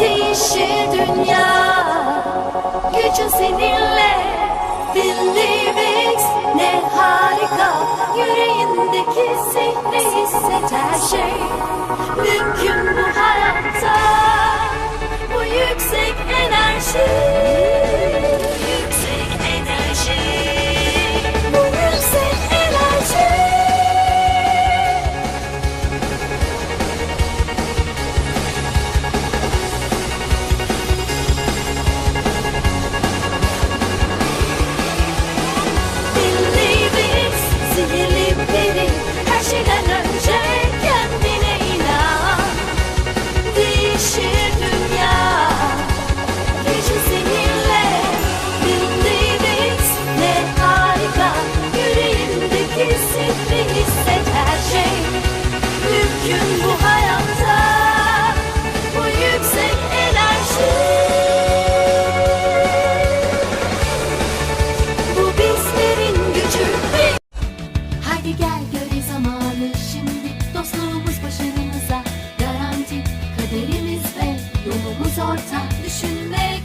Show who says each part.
Speaker 1: Değişir dünya Gücün seninle. Billy ne harika. Yüreğindeki sihri hisset her şey. Mümkün bu hayatta? Bu yüksek enerji Yaşa, düşünme.